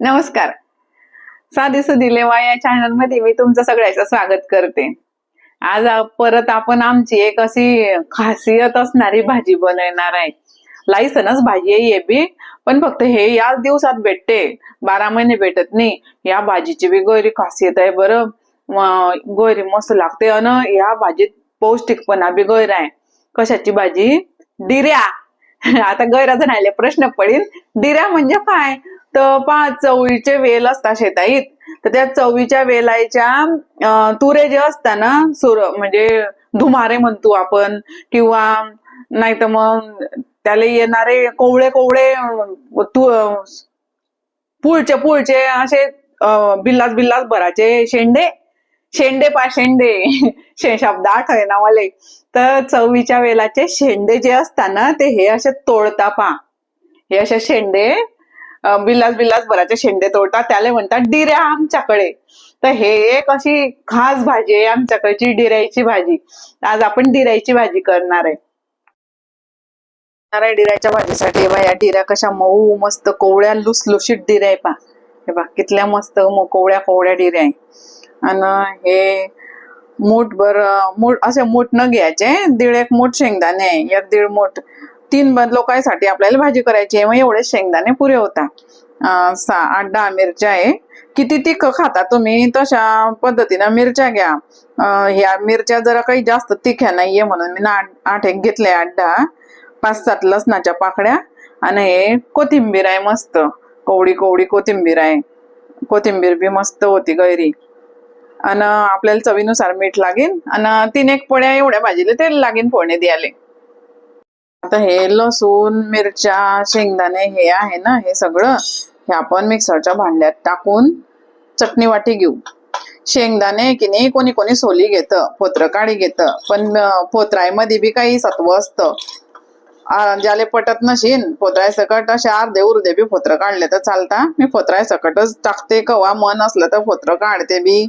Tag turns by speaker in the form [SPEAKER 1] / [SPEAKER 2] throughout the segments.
[SPEAKER 1] नमस्कार. साधी सुधी लेवा या चॅनलमध्ये मी तुमचं सगळ्याचं स्वागत करते. आज परत आपण आमची एक अशी खासियत असणारी भाजी बनवणार आहे. लायसनच भाजी आहे बी पण फक्त हे याच दिवसात भेटते. बारा महिने भेटत नाही. या भाजीची बी गोरी खासियत आहे बरं. गोरी मस्त लागते अन या भाजीत पौष्टिकपणा बी गैर आहे. कशाची भाजी? डिऱ्या. आता गैराचं राहिले प्रश्न पडेल डिऱ्या म्हणजे काय? तर पहा चवळीचे वेल असतात शेताईत. तर त्या चवीच्या वेलाच्या तुरे जे असतात ना सुर म्हणजे धुमारे म्हणतो आपण किंवा नाही तर मग त्याला येणारे कोवळे कोवळे तू पुळचे पुळचे असे बिल्लास बिल्लास भराचे शेंडे. शेंडे पा शेंडे. शे शब्द आठवे ना मला. तर चवीच्या वेलाचे शेंडे जे असतात ना ते हे असे तोडता पा हे असे शेंडे बिल्लास बिल्लास बराचे शेंडे तोडतात. त्याला म्हणतात डिऱ्या आमच्याकडे. तर हे एक अशी खास भाजी आहे आमच्याकडची डिऱ्याची भाजी. आज आपण डिऱ्याची भाजी करणार आहे. डिरायच्या डिऱ्याच्या भाजीसाठी. बा या डिऱ्या कशा मऊ मस्त कोवळ्या लुसलुशीत डिऱ्या आहे पा हे बा कितल्या मस्त कोवळ्या कोवळ्या डिऱ्या आहे. आणि हे मूठ बर मूठ असे मूठ न घ्यायचे. दीड एक मूठ शेंगदाणे एक दीड मूठ तीन लोकांसाठी आपल्याला भाजी करायची आहे. मग एवढे शेंगदाणे पुरे होता सहा आठ दहा मिरच्या आहे. किती तिख खाता तुम्ही? तशा पद्धतीनं मिरच्या घ्या. ह्या मिरच्या जरा काही जास्त तिख्या नाहीये म्हणून मी ना आठ- आठ एक घेतले आठ दहा पाच सात लसणाच्या पाकड्या आणि हे कोथिंबीर आहे मस्त. कोवडी कोवडी कोथिंबीर आहे. कोथिंबीर बी मस्त होती गैरी. आणि आपल्याला चवीनुसार मीठ लागेल. आणि तीन एक पड्या एवढ्या भाजीला तेल लागेल फोडणी द्यायला. आता हे लसूण मिरच्या शेंगदाणे हे आहे ना हे सगळं हे आपण मिक्सरच्या भांड्यात टाकून चटणी वाटी घेऊ. शेंगदाणे की नाही कोणी कोणी सोली घेतं पोत्र काढी घेतं पण पोत्रायमध्ये बी काही सत्व असतं. ज्याले पटत नशीन पोत्राय सकट असे अर्धे उर्धे बी फोत्र काढले तर चालता. मी फोत्राय सकटच टाकते कवा मन असलं तर फोत्र काढते बी.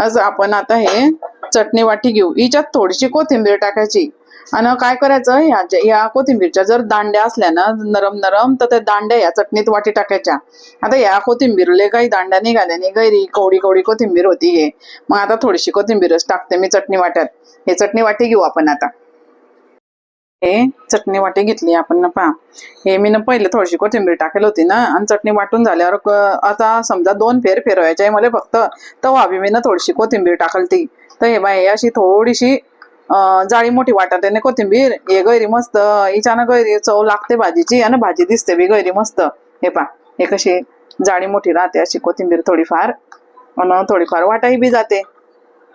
[SPEAKER 1] असं आपण आता हे चटणी वाटी घेऊ. हिच्यात थोडीशी कोथिंबीर टाकायची. आणि काय करायचं या या कोथिंबीरच्या जर दांड्या असल्या ना नरम नरम तर त्या दांड्या या चटणीत वाटी टाकायच्या. आता या कोथिंबीरले काही दांड्या निघाल्या नाही गैरी कवडी कवडी कोथिंबीर होती हे. मग आता थोडीशी कोथिंबीरच टाकते मी चटणी वाट्यात. हे चटणी वाटी घेऊ आपण आता. हे चटणी वाटी घेतली आपण ना पहा हे मी ना पहिले थोडीशी कोथिंबीर टाकेल होती ना आणि चटणी वाटून झाल्यावर आता समजा दोन फेर फिरवायचे मला फक्त तर बी मी ना थोडीशी कोथिंबीर टाकल ती तर हे बाय अशी थोडीशी जाळी मोठी वाटते आहे ना कोथिंबीर हे गैरी मस्त हिच्यानं गैरी चव लागते भाजीची आणि भाजी दिसते बी गैरी मस्त. हे पा हे कशी जाळी मोठी राहते अशी कोथिंबीर थोडीफार. आणि थोडीफार वाटाही बी जाते.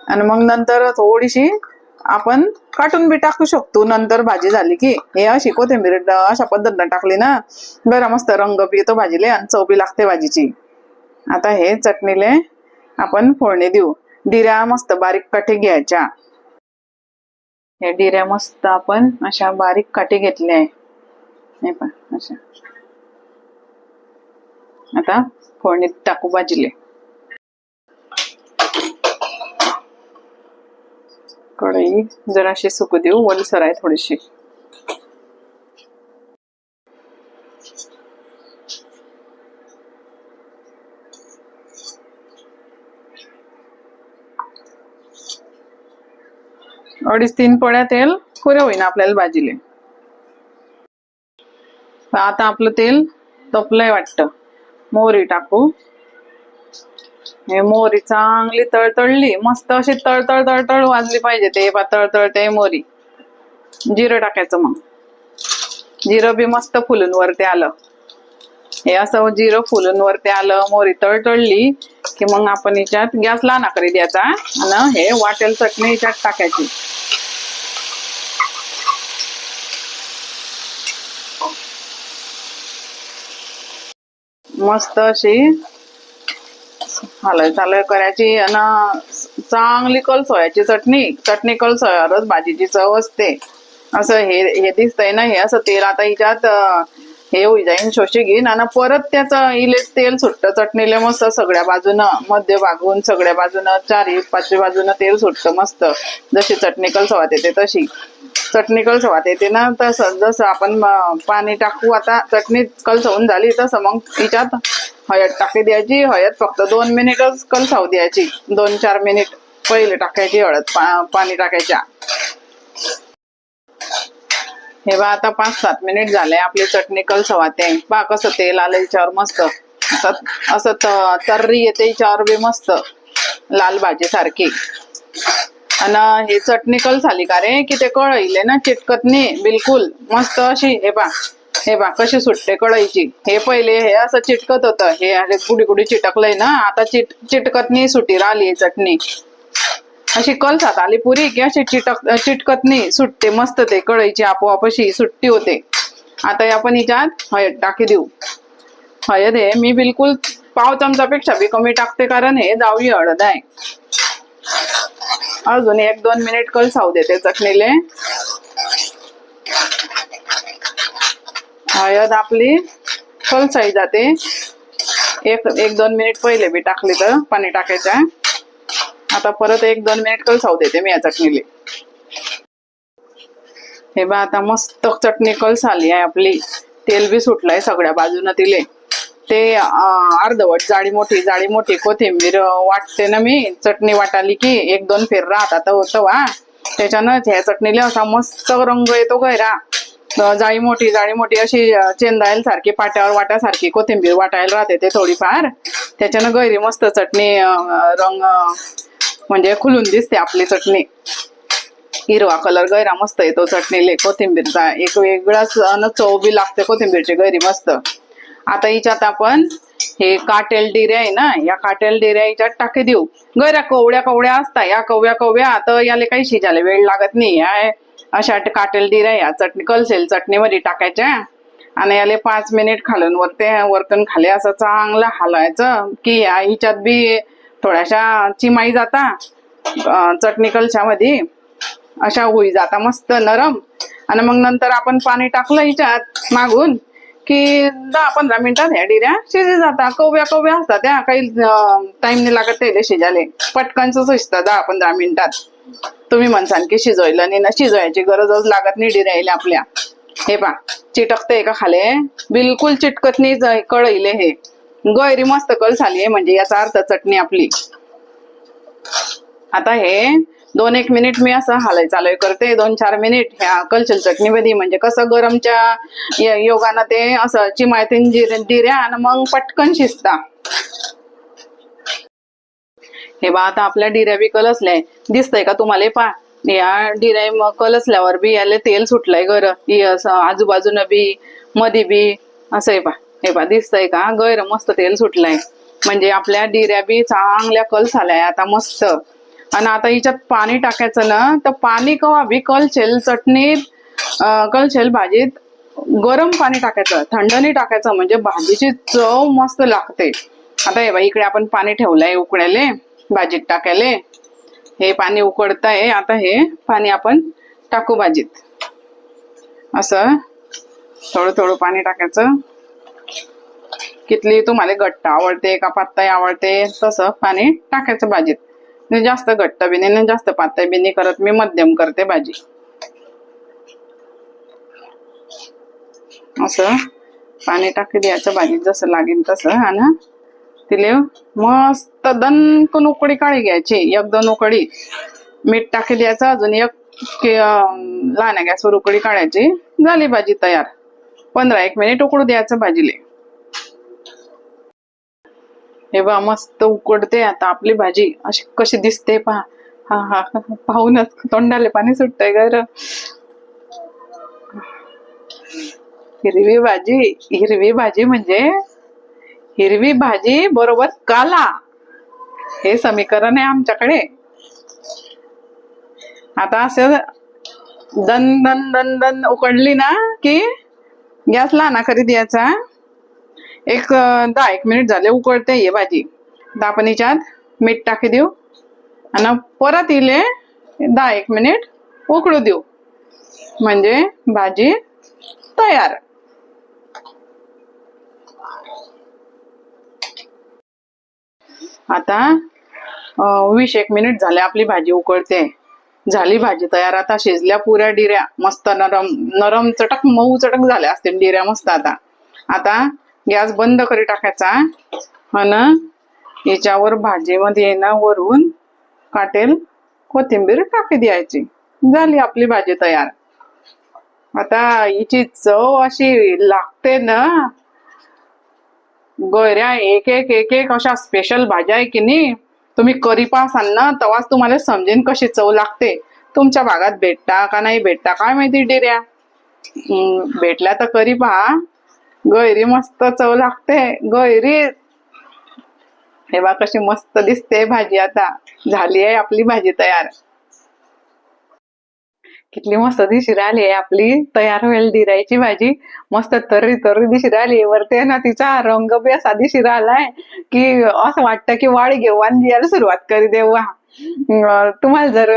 [SPEAKER 1] आणि मग नंतर थोडीशी आपण काटून बी टाकू शकतो. नंतर भाजी झाली की हे अशी कोथिंबीर ड- अशा पद्धतीनं टाकली ना बरा मस्त रंग बी येतो भाजीले आणि चव बी लागते भाजीची. आता हे चटणीले आपण फोडणी देऊ. डिऱ्या मस्त बारीक कठे घ्यायच्या. हे डिऱ्या मस्त आपण अशा बारीक काठी घेतल्या आहे. हे पण अशा. आता फोडणीत टाकू भाजीले. कढई जराशी सुकू देऊ वलसर आहे थोडीशी. अडीच तीन पोळ्या तेल पुरे होईना आपल्याला भाजीले. आता आपलं तेल तपलंय वाटतं. मोहरी टाकू. हे मोहरी चांगली तळतळली. मस्त अशी तळतळ तळतळ वाजली पाहिजे ते. पा तळतळते मोहरी. जिरं टाकायचं मग. जिरं बी मस्त फुलून वरती आलं. हे असं जिरं फुलून ते आलं मोरी तळतळली की मग आपण याच्यात गॅस लहान आकरी द्यायचा आणि हे वाटेल चटणी याच्यात टाकायची. मस्त अशी हलय चालय करायची आणि चांगली कलसोयाची चटणी चटणी कलसोयावरच भाजीची चव असते. असं हे हे दिसतंय ना हे असं तेल आता हिच्यात हे होई जाईन शोषी घेईन आणि परत त्याचं इले तेल सुटतं चटणीले मस्त सगळ्या बाजूनं मध्य भागून सगळ्या बाजूनं चारी पाचवी बाजूनं तेल सुटतं मस्त. जशी चटणी कलसवात येते तशी. चटणी कलसवात येते ना तसं जसं आपण पाणी टाकू आता चटणी कलसवून झाली तसं मग तिच्यात हळद टाकी द्यायची हळद फक्त दोन मिनिटच कलसाव द्यायची. दोन चार मिनिट पहिले टाकायची हळद पा- पाणी टाकायच्या. हे बा आता पाच सात मिनिट झाले. आपली चटणी कलसवाते. बा कसं तेल आलं याच्यावर मस्त. असं असं तर्री येते याच्यावर बी मस्त. लाल भाजी सारखी. आणि हे चटणी कल झाली का रे की ते कळईले ना चिटकत नाही बिलकुल. मस्त अशी हे बा हे बा कशी सुटते कळायची हे पहिले हे असं चिटकत होतं. हे अरे गुडी गुडी चिटकलंय ना. आता चिट चिटकत नाही सुटी राहिली चटणी. अशी कलसात आली पुरी की अशी चिटक चिटकत नाही सुटते मस्त ते कळईची आपोआप अशी सुट्टी होते. आता आपण हिच्यात हळद टाकी देऊ. हळद हे मी बिलकुल पाव चमचापेक्षा बी कमी टाकते कारण हे जावी हळद आहे. अजून एक दोन मिनिट कलसाव देते चटणीले. हळद आपली कलसाई जाते. एक एक दोन मिनिट पहिले बी टाकली तर पाणी टाकायचं आहे. आता परत एक दोन मिनिट कलसाव देते मी या चटणीले. हे बा आता मस्त चटणी कलस आली आहे आपली. तेल बी सुटलंय सगळ्या बाजूनं तिले. ते अर्धवट जाळी मोठी जाळी मोठी कोथिंबीर वाटते ना मी. चटणी वाटाली की एक दोन फेर राहतात होतं वा. त्याच्यानं ह्या चटणीला असा मस्त रंग येतो गैरा. जाळी मोठी जाळी मोठी अशी चेंदायल सारखी पाट्यावर वाटासारखी कोथिंबीर वाटायला राहते ते थोडीफार. त्याच्यानं गैरी मस्त चटणी रंग म्हणजे खुलून दिसते आपली चटणी. हिरवा कलर गैरा मस्त येतो चटणीले. कोथिंबीरचा एक वेगळाच अन चव बी लागते कोथिंबीरची गैरी मस्त. आता हिच्यात आपण हे काटेल डिऱ्या आहे ना या काटेल डिऱ्या हिच्यात टाके देऊ. गैरा कवड्या कवड्या असता या कवड्या कवड्या तर याला काही शिजायला वेळ लागत नाही. या अशा काटेल डिऱ्या या चटणी कलसेल चटणीमध्ये टाकायच्या. आणि याले पाच मिनिट खालून वरते वरतून खाली असं चांगलं हालायचं. की या हिच्यात बी थोड्याशा चिमाई जाता चटणी कलशामध्ये अशा होई जाता मस्त नरम. आणि मग नंतर आपण पाणी टाकलं हिच्यात मागून की दहा पंधरा मिनिटात ह्या डिऱ्या शिजे जाता. कव्या कव्या असतात त्या काही टाइम नाही लागत त्याला शिजायला. पटकनच शिजतं दहा पंधरा मिनिटात. तुम्ही म्हणसान की शिजवायला नाही ना शिजवायची गरजच लागत नाही डिरायला आपल्या. हे पा चिटकते का खाले? बिलकुल चिटकत नाही कळईले हे. गैरी मस्त कल झाली म्हणजे याचा अर्थ चटणी आपली. आता हे दोन एक मिनिट मी असं हालय चालय करते दोन चार मिनिट ह्या कलचल चटणीमध्ये म्हणजे कसं गरमच्या योगानं ते असं चिमायतीन जिर आणि मग पटकन शिजता. हे बा आता आपल्या डिऱ्या बी कलसल्या दिसतंय का तुम्हाला? पा या डिऱ्या कल असल्यावर बी याले तेल सुटलंय गर. असं आजूबाजून बी मधी बी असंय हे पा. हे पा दिसतंय का? गैर मस्त तेल सुटलंय. म्हणजे आपल्या डिऱ्या बी चांगल्या कल झाल्या आता मस्त. आणि आता हिच्यात पाणी टाकायचं ना तर पाणी कवा? बी कलचेल चटणीत कलशेल कलचेल भाजीत गरम पाणी टाकायचं थंड नाही टाकायचं म्हणजे भाजीची चव मस्त लागते. आता हे बा इकडे आपण पाणी ठेवलंय उकडायले भाजीत टाकायले. हे पाणी उकडतंय आता हे पाणी आपण टाकू भाजीत. असं थोडं थोडं पाणी टाकायचं. कितली तुम्हाला घट्ट आवडते का पातळ आवडते तसं पाणी टाकायचं भाजीत. जास्त घट्ट बी नाही आणि जास्त पातळ बी नाही करत मी मध्यम करते भाजी. असं पाणी टाकी द्यायचं भाजीत जसं लागेल तसं आणि तिले मस्त दणकन उकडी काळी घ्यायची एक दोन उकडी. मीठ टाकी द्यायचं अजून एक लहान गॅसवर उकडी काढायची. झाली भाजी तयार. पंधरा एक मिनिट उकडू द्यायचं भाजीले. हे बा मस्त उकडते आता आपली भाजी. अशी कशी दिसते पहा. हा हा पाहूनच तोंडाले पाणी सुटतंय गर हिरवी भाजी हिरवी भाजी म्हणजे हिरवी भाजी बरोबर काला. हे समीकरण आहे आमच्याकडे. आता असं दन दन दन दन उकडली ना की गॅस लाना करी द्यायचा. एक दहा एक मिनिट झाले उकळते हे भाजी. दापणीच्यात मीठ टाकी देऊ. आणि परत इले दहा एक मिनिट उकळू देऊ. म्हणजे भाजी तयार. आता वीस एक मिनिट झाले आपली भाजी उकळते. झाली भाजी तयार आता शिजल्या पुऱ्या डिऱ्या. मस्त नरम नरम चटक मऊ चटक झाल्या असतील डिऱ्या मस्त आता. आता गॅस बंद करी टाकायचा. आणि याच्यावर भाजीमध्ये ना वरून काटेल कोथिंबीर टाकी द्यायची. झाली आपली भाजी तयार. आता हिची चव अशी लागते ना. गोऱ्या एक एक एक एक अशा स्पेशल भाज्या आहे की नाही? तुम्ही करी पासाल ना तेव्हाच तुम्हाला समजेन कशी चव लागते. तुमच्या भागात भेटता का नाही भेटता काय माहिती डेऱ्या? भेटल्या तर करी पहा. गैरी मस्त चव लागते. गैरी. हे बा कशी मस्त दिसते भाजी आता. झाली आहे आपली भाजी तयार. कितली मस्त दिशी राहिली आहे आपली. तयार होईल डिरायची भाजी. मस्त तर्री तर्री दिशी राहिली वरती ना तिचा रंग बी असा दिशी राहिलाय की असं वाटतं की वाढ घेऊ आणि यायला सुरुवात करी देऊ. तुम्हाला जर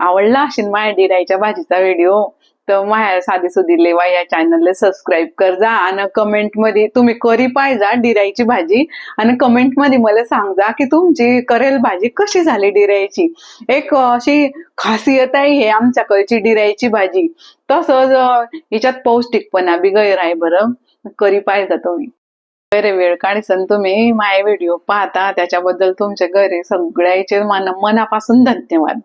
[SPEAKER 1] आवडला असेल माझ्या डिरायच्या भाजीचा व्हिडिओ तर माझ्या साधी सुधी लेवा या चॅनलला सबस्क्राईब कर जा आणि कमेंटमध्ये तुम्ही करी पाहिजा डिरायची भाजी आणि कमेंटमध्ये मला सांगा की तुमची करेल भाजी कशी झाली डिरायची एक अशी खासियत आहे हे आमच्याकडची डिरायची भाजी. तसंच हिच्यात पौष्टिकपणा बी गैर आहे बरं. करी पाहिजा तुम्ही. गैरे वेळ काढसन तुम्ही. माझे व्हिडिओ पाहता त्याच्याबद्दल तुमचे गैरे सगळ्याचे मन मनापासून धन्यवाद.